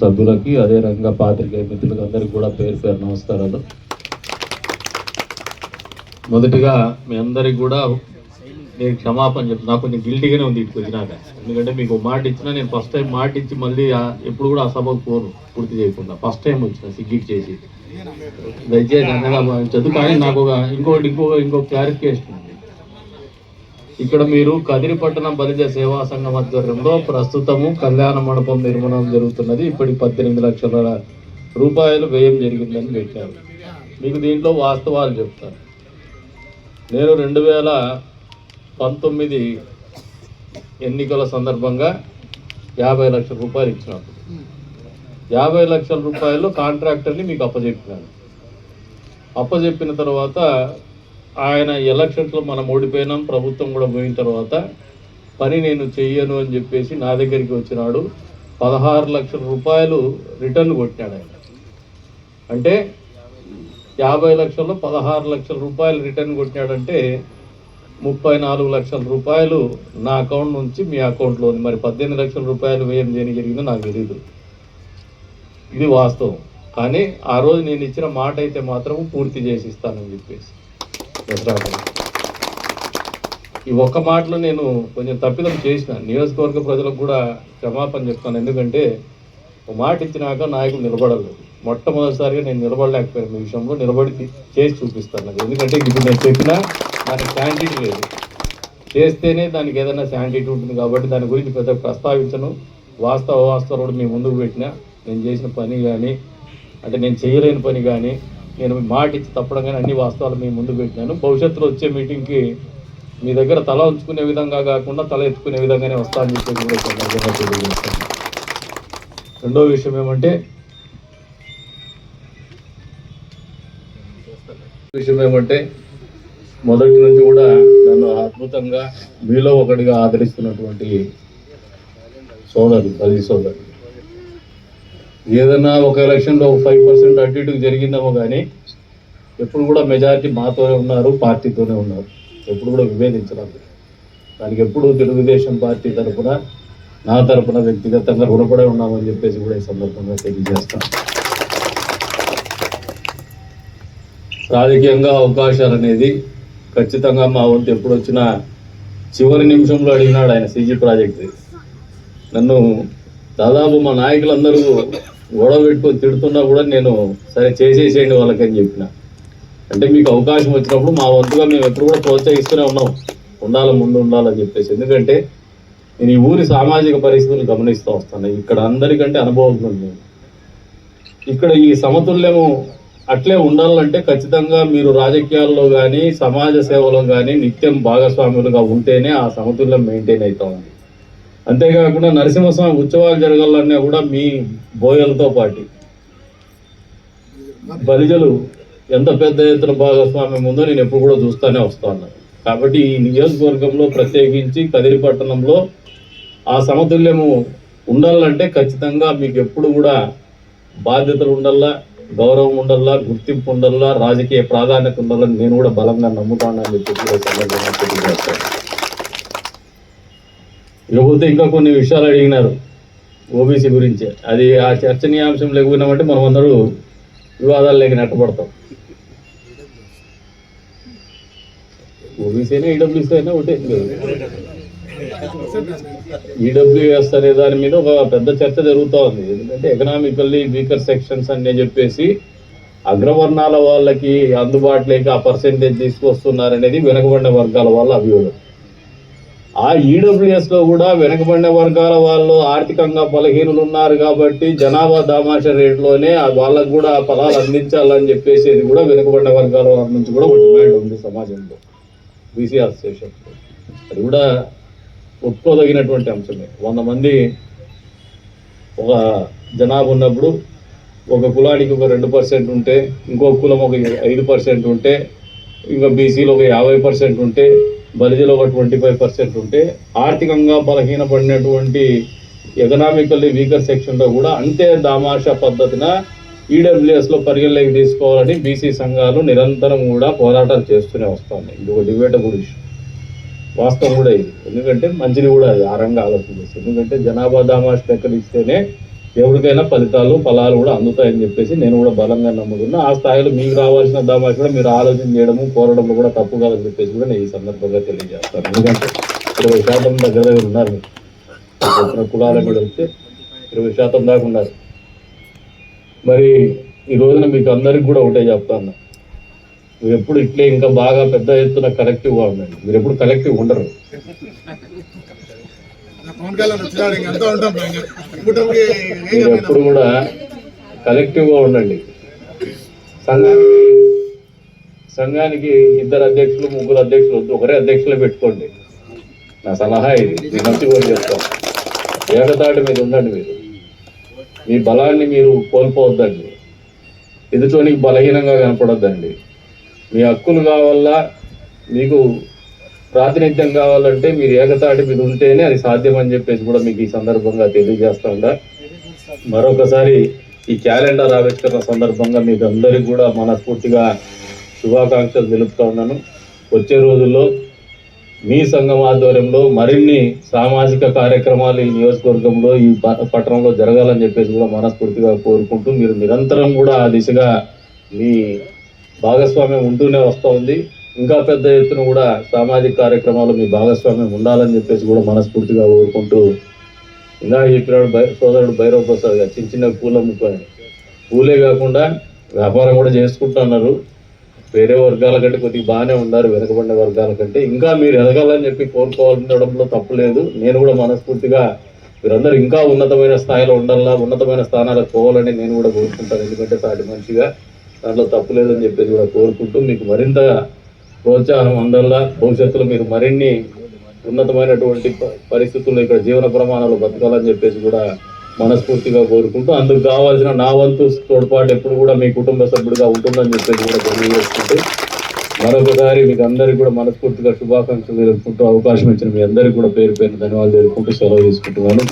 సభ్యులకి అదే రకంగా పాత్రికేయ మిత్రులకు అందరికీ కూడా పేరు పేరు నమస్కారాలు. మొదటిగా మీ అందరికి కూడా నేను క్షమాపణ చెప్తున్నా. నాకు కొంచెం గిల్టీగానే ఉంది ఇక్కడికి వచ్చినాక. ఎందుకంటే మీకు మాట ఇచ్చినా నేను ఫస్ట్ టైం మాట ఇచ్చి మళ్ళీ ఎప్పుడు కూడా ఆ సభకు పోను పూర్తి చేయకుండా. ఫస్ట్ టైం వచ్చిన సిగ్గిట్ చేసి. దయచేసి అన్నగా చదువుకొని నాకు ఒక ఇంకోటి ఇంకో ఇంకో క్లారిఫికేషన్ ఇక్కడ మీరు కదిరిపట్టణం బలిజ సేవా సంఘం ఆధ్వర్యంలో ప్రస్తుతము కళ్యాణ మండపం నిర్మాణం జరుగుతున్నది. ఇప్పటికి పద్దెనిమిది లక్షల రూపాయలు వ్యయం జరిగిందని పెట్టారు. మీకు దీంట్లో వాస్తవాలు చెప్తాను. నేను రెండు వేల పంతొమ్మిది ఎన్నికల సందర్భంగా యాభై లక్షల రూపాయలు ఇచ్చినప్పుడు యాభై లక్షల రూపాయలు కాంట్రాక్టర్ని మీకు అప్పచెప్పినాను అప్పచెప్పిన తర్వాత ఆయన ఎలక్షన్స్లో మనం ఓడిపోయినాం ప్రభుత్వం కూడా పోయిన తర్వాత పని నేను చెయ్యను అని చెప్పేసి నా దగ్గరికి వచ్చినాడు. పదహారు లక్షల రూపాయలు రిటర్న్ కొట్టినాడు ఆయన. అంటే యాభై లక్షల్లో పదహారు లక్షల రూపాయలు రిటర్న్ కొట్టినాడంటే ముప్పై నాలుగు లక్షల రూపాయలు నా అకౌంట్ నుంచి మీ అకౌంట్లో ఉంది మరి పద్దెనిమిది లక్షల రూపాయలు వ్యయం దేని జరిగిందో నాకు తెలియదు ఇది వాస్తవం. కానీ ఆ రోజు నేను ఇచ్చిన మాట అయితే మాత్రం పూర్తి చేసి ఇస్తానని చెప్పేసి. దసరా ఈ ఒక్క మాటలో నేను కొంచెం తప్పిదం చేసిన. నియోజకవర్గ ప్రజలకు కూడా క్షమాపణ చెప్తాను. ఎందుకంటే ఒక మాట ఇచ్చినాక నాయకుడు నిలబడలేదు. మొట్టమొదటిసారిగా నేను నిలబడలేకపోయాను. ఈ విషయంలో నిలబడి చేసి చూపిస్తాను నాకు. ఎందుకంటే ఇప్పుడు నేను చెప్పినా దానికి శాంటిటీ లేదు. చేస్తేనే దానికి ఏదైనా శాంటిటీ ఉంటుంది కాబట్టి దాని గురించి పెద్ద ప్రస్తావించను. వాస్తవ వాస్తవాలు కూడా మీ ముందుకు పెట్టినా నేను చేసిన పని కానీ అంటే నేను చేయలేని పని కానీ నేను మాట ఇచ్చి తప్పడం కానీ అన్ని వాస్తవాలు మీ ముందుకు పెట్టినాను. భవిష్యత్తులో వచ్చే మీటింగ్కి మీ దగ్గర తల ఉంచుకునే విధంగా కాకుండా తల ఎత్తుకునే విధంగానే వస్తానని చెప్పి కూడా సందర్భంగా తెలియజేస్తాను. రెండో విషయం ఏమంటే విషయం ఏమంటే మొదటి నుంచి కూడా నన్ను అద్భుతంగా మీలో ఒకటిగా ఆదరిస్తున్నటువంటి సోదరు పది సోదరు ఏదైనా ఒక ఎలక్షన్లో ఒక ఫైవ్ పర్సెంట్ అటు ఇటుకు జరిగిందేమో కానీ ఎప్పుడు కూడా మెజారిటీ మాతోనే ఉన్నారు పార్టీతోనే ఉన్నారు. ఎప్పుడు కూడా విభేదించడం దానికి ఎప్పుడు తెలుగుదేశం పార్టీ తరఫున నా తరఫున వ్యక్తిగతంగా రుణపడే ఉన్నామని చెప్పేసి కూడా ఈ సందర్భంగా తెలియజేస్తాం. రాజకీయంగా అవకాశాలు అనేది ఖచ్చితంగా మా వంతు ఎప్పుడు వచ్చినా చివరి నిమిషంలో అడిగినాడు ఆయన సీజీ ప్రాజెక్ట్ నన్ను దాదాపు మా నాయకులందరూ గొడవ పెట్టుకొని తిడుతున్నా కూడా నేను సరే చేసేసేయండి వాళ్ళకని చెప్పిన. అంటే మీకు అవకాశం వచ్చినప్పుడు మా వంతుగా మేము ఎప్పుడు కూడా ప్రోత్సహిస్తూనే ఉన్నాం. ఉండాలి ముందు ఉండాలని చెప్పేసి. ఎందుకంటే నేను ఈ ఊరి సామాజిక పరిస్థితులు గమనిస్తూ వస్తాను. ఇక్కడ అందరికంటే అనుభవం నేను ఇక్కడ ఈ సమతుల్యము అట్లే ఉండాలంటే ఖచ్చితంగా మీరు రాజకీయాల్లో కానీ సమాజ సేవలో కానీ నిత్యం భాగస్వాములుగా ఉంటేనే ఆ సమతుల్యం మెయింటైన్ అవుతూ ఉంది. అంతేకాకుండా నరసింహస్వామి ఉత్సవాలు జరగాలన్నా కూడా మీ బోయలతో పాటు. బలిజలు ఎంత పెద్ద ఎత్తున భాగస్వామ్యం ఉందో నేను ఎప్పుడు కూడా చూస్తూనే వస్తాను కాబట్టి ఈ నియోజకవర్గంలో ప్రత్యేకించి కదిరి పట్టణంలో ఆ సమతుల్యము ఉండాలంటే ఖచ్చితంగా మీకు ఎప్పుడు కూడా బాధ్యతలు ఉండల్లా గౌరవం ఉండల్లా గుర్తింపు ఉండల్లా రాజకీయ ప్రాధాన్యత ఉండాలని నేను కూడా బలంగా నమ్ముతానని చెప్పి కూడా ఇకపోతే ఇంకా కొన్ని విషయాలు అడిగినారు ఓబీసీ గురించి. అది ఆ చర్చనీయాంశం లేకపోయినామంటే మనం అందరూ వివాదాలు లేక నెట్టబడతాం. ఓబీసీ అయినా ఈడబ్ల్యూసీ అయినా ఒకటే ఈడబ్ల్యూఎస్ అనే దాని మీద ఒక పెద్ద చర్చ జరుగుతూ ఉంది. ఎందుకంటే ఎకనామికల్లీ వీకర్ సెక్షన్స్ అని చెప్పేసి అగ్రవర్ణాల వాళ్ళకి అందుబాటులోకి ఆ పర్సెంటేజ్ తీసుకొస్తున్నారనేది వెనుకబడిన వర్గాల వాళ్ళ అభియోగం. ఆ ఈడబ్ల్యూఎస్లో కూడా వెనకబడిన వర్గాల వాళ్ళు ఆర్థికంగా బలహీనులు ఉన్నారు కాబట్టి జనాభా దామాష రేట్లోనే వాళ్ళకు కూడా ఆ ఫలాలు అందించాలని చెప్పేసి కూడా వెనుకబడిన వర్గాల వాళ్ళ నుంచి కూడా ఒక డిమాండ్ ఉంది సమాజంలో బీసీ అసోసియేషన్ అది కూడా ఒప్పుకోదగినటువంటి అంశమే. వంద మంది ఒక జనాభా ఉన్నప్పుడు ఒక కులానికి ఒక రెండు పర్సెంట్ ఉంటే ఇంకో కులం ఒక ఐదు పర్సెంట్ ఉంటే ఇంకా బీసీలో ఒక యాభై పర్సెంట్ ఉంటే బలిజీలో ఒక ట్వంటీ ఫైవ్ పర్సెంట్ ఉంటే ఆర్థికంగా బలహీనపడినటువంటి ఎకనామికల్లీ వీకర్ సెక్షన్లో కూడా అంతే దామాషా పద్ధతిన ఈడబ్ల్యూఎస్లో పరిగణలోకి తీసుకోవాలని బీసీ సంఘాలు నిరంతరం కూడా పోరాటాలు చేస్తూనే వస్తాయి ఇది ఒక డిబేటబుల్ ఇష్యూ. వాస్తవం కూడా ఇది. ఎందుకంటే మంచిది కూడా అది ఆ రంగా ఆలోచన చేస్తుంది. ఎందుకంటే జనాభా దామాష లెక్కలు ఇస్తేనే ఎవరికైనా ఫలితాలు ఫలాలు కూడా అందుతాయని చెప్పేసి నేను కూడా బలంగా నమ్ముతున్నా. ఆ స్థాయిలో మీకు రావాల్సిన దామా కూడా మీరు ఆలోచన చేయడము కోరడంలో కూడా తప్పు కాదని చెప్పేసి కూడా నేను ఈ సందర్భంగా తెలియజేస్తాను. ఎందుకంటే ఇరవై శాతం దగ్గర దగ్గర ఉన్నారు మీరు. వచ్చిన కులాల కూడా వస్తే ఇరవై శాతం దాకా ఉన్నారు. మరి ఈ రోజున మీకు అందరికి కూడా ఒకటే చెప్తాను. మీరు ఎప్పుడు ఇట్లే ఇంకా బాగా పెద్ద ఎత్తున కలెక్టివ్గా ఉండండి. మీరు ఎప్పుడు కలెక్టివ్ ఉండరు. ఎప్పుడు కూడా కలెక్టివ్గా ఉండండి. సంఘానికి సంఘానికి ఇద్దరు అధ్యక్షులు ముగ్గురు అధ్యక్షులు వద్దు ఒకరే అధ్యక్షులు పెట్టుకోండి. నా సలహా ఇది. మీ మంచి కూడా చెప్తాను ఏకతాటి మీద ఉండండి మీరు. మీ బలాన్ని మీరు కోల్పోవద్దండి. ఎదుటోనికి బలహీనంగా కనపడొద్దండి. మీ హక్కులు కావాలా మీకు ప్రాతినిధ్యం కావాలంటే మీరు ఏకతాటి మీద ఉంటేనే అది సాధ్యం అని చెప్పేసి కూడా మీకు ఈ సందర్భంగా తెలియజేస్తా ఉండా మరొకసారి ఈ క్యాలెండర్ ఆవిష్కరణ సందర్భంగా మీకు అందరికీ కూడా మనస్ఫూర్తిగా శుభాకాంక్షలు తెలుపుతా ఉన్నాను. వచ్చే రోజుల్లో మీ సంఘం ఆధ్వర్యంలో మరిన్ని సామాజిక కార్యక్రమాలు ఈ నియోజకవర్గంలో ఈ ప- పట్టణంలో జరగాలని చెప్పేసి కూడా మనస్ఫూర్తిగా కోరుకుంటూ మీరు నిరంతరం కూడా ఆ దిశగా మీ భాగస్వామ్యం ఉంటూనే వస్తూ ఉంది. ఇంకా పెద్ద ఎత్తున కూడా సామాజిక కార్యక్రమాలు మీ భాగస్వామ్యం ఉండాలని చెప్పేసి కూడా మనస్ఫూర్తిగా కోరుకుంటూ ఇందాక చెప్పినాడు భై సోదరుడు భైరవ ప్రసాద్ గారు చిన్న చిన్న పూల ముక్కని పూలే కాకుండా వ్యాపారం కూడా చేసుకుంటున్నారు. వేరే వర్గాల కంటే కొద్దిగా బాగానే ఉన్నారు వెనకబడిన వర్గాల కంటే. ఇంకా మీరు ఎదగాలని చెప్పి కోరుకోవాలనడంలో తప్పలేదు నేను కూడా మనస్ఫూర్తిగా మీరందరూ ఇంకా ఉన్నతమైన స్థాయిలో ఉండాలా ఉన్నతమైన స్థానాలకు పోవాలని నేను కూడా కోరుకుంటాను. ఎందుకంటే సాటి మనిషిగా దాంట్లో తప్పులేదని చెప్పేసి కూడా కోరుకుంటూ మీకు మరింత ప్రోత్సాహం అందల్లా భవిష్యత్తులో మీరు మరిన్ని ఉన్నతమైనటువంటి పరిస్థితుల్లో ఇక్కడ జీవన ప్రమాణాలు బతకాలని చెప్పేసి కూడా మనస్ఫూర్తిగా కోరుకుంటూ అందుకు కావాల్సిన నా వంతు తోడ్పాటు ఎప్పుడు కూడా మీ కుటుంబ సభ్యుడిగా ఉంటుందని చెప్పేసి కూడా తెలియజేసుకుంటూ మరొకసారి మీకు అందరికీ కూడా మనస్ఫూర్తిగా శుభాకాంక్షలు తెలుపుకుంటూ అవకాశం ఇచ్చిన మీ అందరికీ కూడా పేరు పేరు ధన్యవాదాలు తెలుపుకుంటూ సెలవు తీసుకుంటున్నాను.